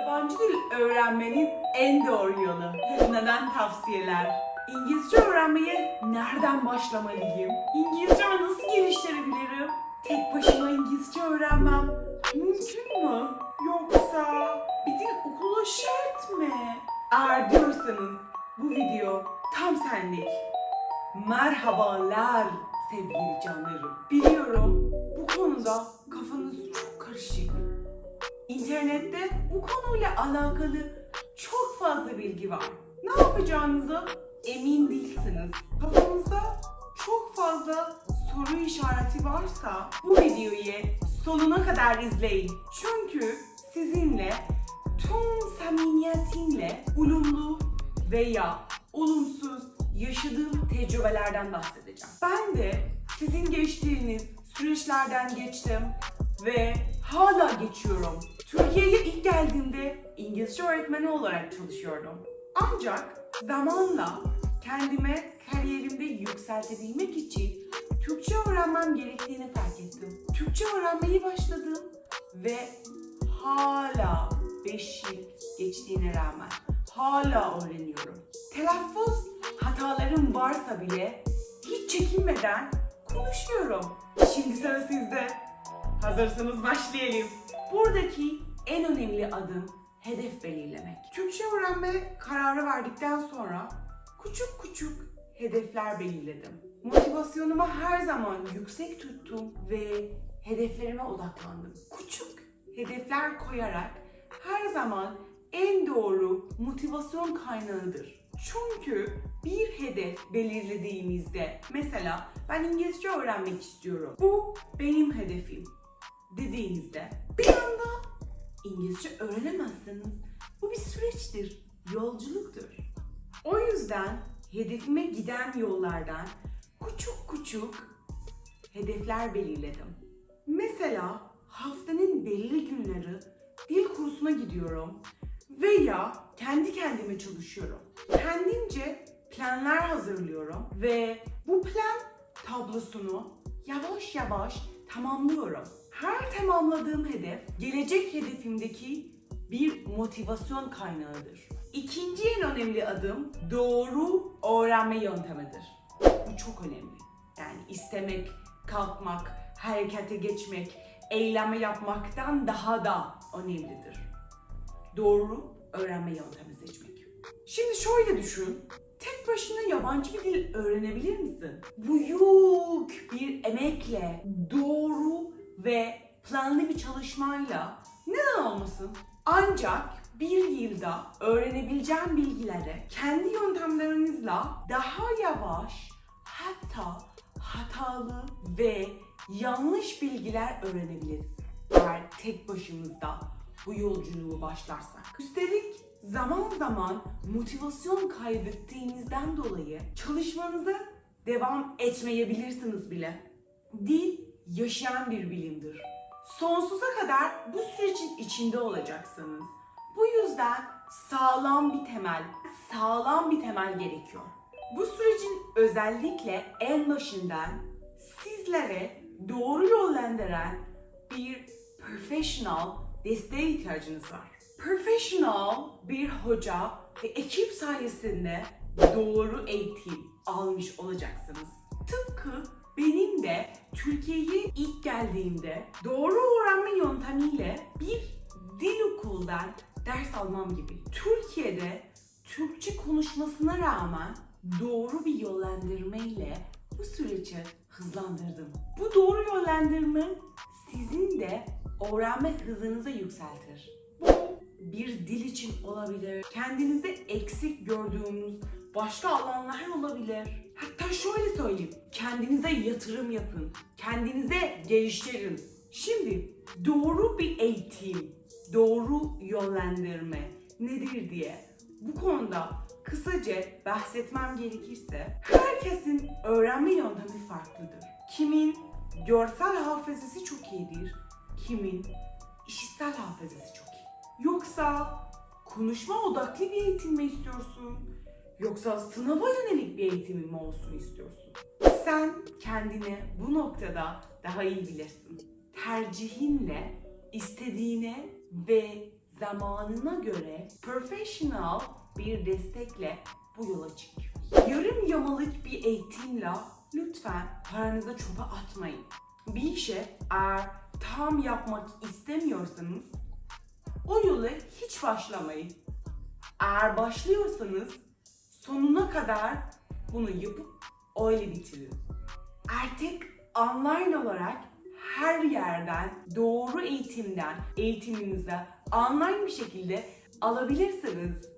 Yabancı dil öğrenmenin en doğru yolu. Neden tavsiyeler? İngilizce öğrenmeye nereden başlamalıyım? İngilizcemi nasıl geliştirebilirim? Tek başıma İngilizce öğrenmem mümkün mü? Yoksa bir dil okulu şart mı? Eğer diyorsanız bu video tam senlik. Merhabalar sevgili canlarım. Biliyorum bu konuda kafanız çok karışık. İnternette bu konuyla alakalı çok fazla bilgi var. Ne yapacağınızı emin değilsiniz. Kafanızda çok fazla soru işareti varsa bu videoyu sonuna kadar izleyin. Çünkü sizinle tüm samimiyetimle olumlu veya olumsuz yaşadığım tecrübelerden bahsedeceğim. Ben de sizin geçtiğiniz süreçlerden geçtim ve hala geçiyorum. Türkiye'ye ilk geldiğimde İngilizce öğretmeni olarak çalışıyordum. Ancak zamanla kendime kariyerimde yükseltebilmek için Türkçe öğrenmem gerektiğini fark ettim. Türkçe öğrenmeye başladım ve hala 5 yıl geçtiğine rağmen hala öğreniyorum. Telaffuz hatalarım varsa bile hiç çekinmeden konuşuyorum. Şimdi sıra sizde. Hazırsanız başlayalım. Buradaki en önemli adım hedef belirlemek. Türkçe öğrenme kararı verdikten sonra küçük küçük hedefler belirledim. Motivasyonumu her zaman yüksek tuttum ve hedeflerime odaklandım. Küçük hedefler koyarak her zaman en doğru motivasyon kaynağıdır. Çünkü bir hedef belirlediğimizde mesela ben İngilizce öğrenmek istiyorum. Bu benim hedefim dediğinizde bir anda İngilizce öğrenemezsiniz. Bu bir süreçtir, yolculuktur. O yüzden hedefime giden yollardan küçük küçük hedefler belirledim. Mesela haftanın belli günleri dil kursuna gidiyorum veya kendi kendime çalışıyorum. Kendimce planlar hazırlıyorum ve bu plan tablosunu yavaş yavaş tamamlıyorum. Her tamamladığım hedef gelecek hedefimdeki bir motivasyon kaynağıdır. İkinci en önemli adım doğru öğrenme yöntemidir. Bu çok önemli. Yani istemek, kalkmak, harekete geçmek, eyleme yapmaktan daha da önemlidir. Doğru öğrenme yöntemi seçmek. Şimdi şöyle düşün. Tek başına yabancı bir dil öğrenebilir misin? Büyük bir emekle, doğru ve planlı bir çalışmayla neden olmasın? Ancak bir yılda öğrenebileceğin bilgileri kendi yöntemlerinizle daha yavaş hatta hatalı ve yanlış bilgiler öğrenebiliriz. Eğer tek başımızda bu yolculuğu başlarsak. Üstelik zaman zaman motivasyon kaybettiğinizden dolayı çalışmanıza devam etmeyebilirsiniz bile. Dil yaşayan bir bilimdir. Sonsuza kadar bu sürecin içinde olacaksınız. Bu yüzden sağlam bir temel, sağlam bir temel gerekiyor. Bu sürecin özellikle en başından sizlere doğru yönlendiren bir professional desteğe ihtiyacınız var. Professional bir hoca ve ekip sayesinde doğru eğitim almış olacaksınız. Tıpkı benim de Türkiye'ye ilk geldiğimde doğru öğrenme yöntemiyle bir dil okuldan ders almam gibi. Türkiye'de Türkçe konuşmasına rağmen doğru bir yönlendirmeyle bu süreci hızlandırdım. Bu doğru yönlendirme sizin de öğrenme hızınızı yükseltir. Bu bir dil için olabilir. Kendinizde eksik gördüğünüz başka alanlar olabilir. Hatta şöyle söyleyeyim. Kendinize yatırım yapın. Kendinize geliştirin. Şimdi doğru bir eğitim, doğru yönlendirme nedir diye bu konuda kısaca bahsetmem gerekirse herkesin öğrenme yöntemi farklıdır. Kimin görsel hafızası çok iyidir, kimin işitsel hafızası çok iyi. Yoksa konuşma odaklı bir eğitim mi istiyorsun? Yoksa sınava yönelik bir eğitimin mi olsun istiyorsun? Sen kendini bu noktada daha iyi bilirsin. Tercihinle istediğine ve zamanına göre professional bir destekle bu yola çık. Yarım yamalık bir eğitimle lütfen paranızı çöpe atmayın. Bir işe eğer tam yapmak istemiyorsanız o yola hiç başlamayın. Eğer başlıyorsanız sonuna kadar bunu yapıp öyle bitirin. Artık online olarak her yerden doğru eğitimden eğitiminizi online bir şekilde alabilirsiniz.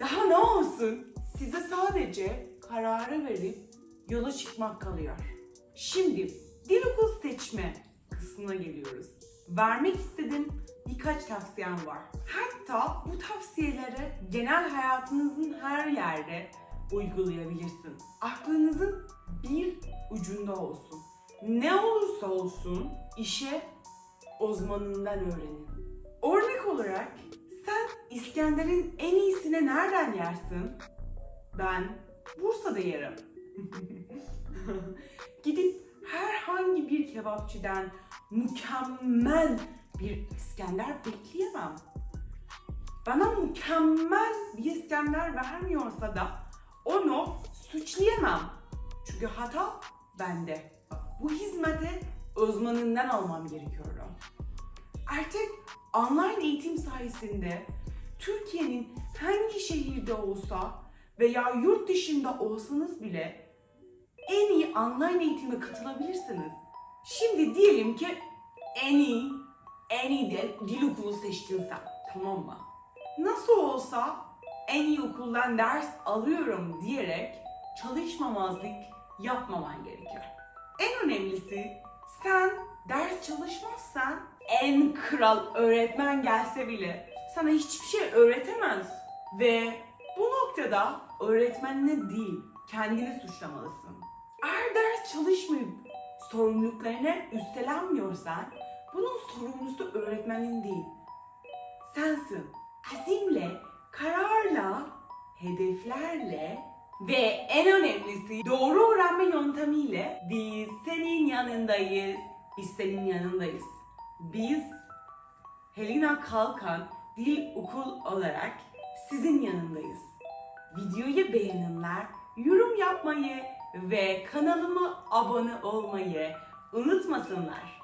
Daha ne olsun? Size sadece kararı verip yola çıkmak kalıyor. Şimdi dil okul seçme kısmına geliyoruz. Vermek istediğim birkaç tavsiyem var. Hatta bu tavsiyeleri genel hayatınızın her yerde uygulayabilirsin. Aklınızın bir ucunda olsun. Ne olursa olsun işe uzmanından öğrenin. Örnek olarak sen İskender'in en iyisini nereden yersin? Ben Bursa'da yerim. Gidip herhangi bir kebapçıdan mükemmel bir İskender bekleyemem. Bana mükemmel bir İskender vermiyorsa da onu suçlayamam. Çünkü hata bende. Bu hizmeti uzmanından almam gerekiyor. Artık online eğitim sayesinde Türkiye'nin hangi şehirde olsa veya yurt dışında olsanız bile en iyi online eğitime katılabilirsiniz. Şimdi diyelim ki en iyi, en iyi de dil okulu seçtin sen. Tamam mı? Nasıl olsa en iyi okuldan ders alıyorum diyerek çalışmamazlık yapmaman gerekiyor. En önemlisi sen ders çalışmazsan en kral öğretmen gelse bile sana hiçbir şey öğretemez. Ve bu noktada öğretmenine değil kendini suçlamalısın. Eğer ders çalışmayıp sorumluluklarını üstlenmiyorsan bunun sorumlusu öğretmenin değil. Sensin. Azimle, kararla, hedeflerle ve en önemlisi doğru öğrenme yöntemiyle biz senin yanındayız. Biz senin yanındayız. Biz Helena Kalkan Dil Okul olarak sizin yanındayız. Videoyu beğeninler, yorum yapmayı ve kanalıma abone olmayı unutmasınlar.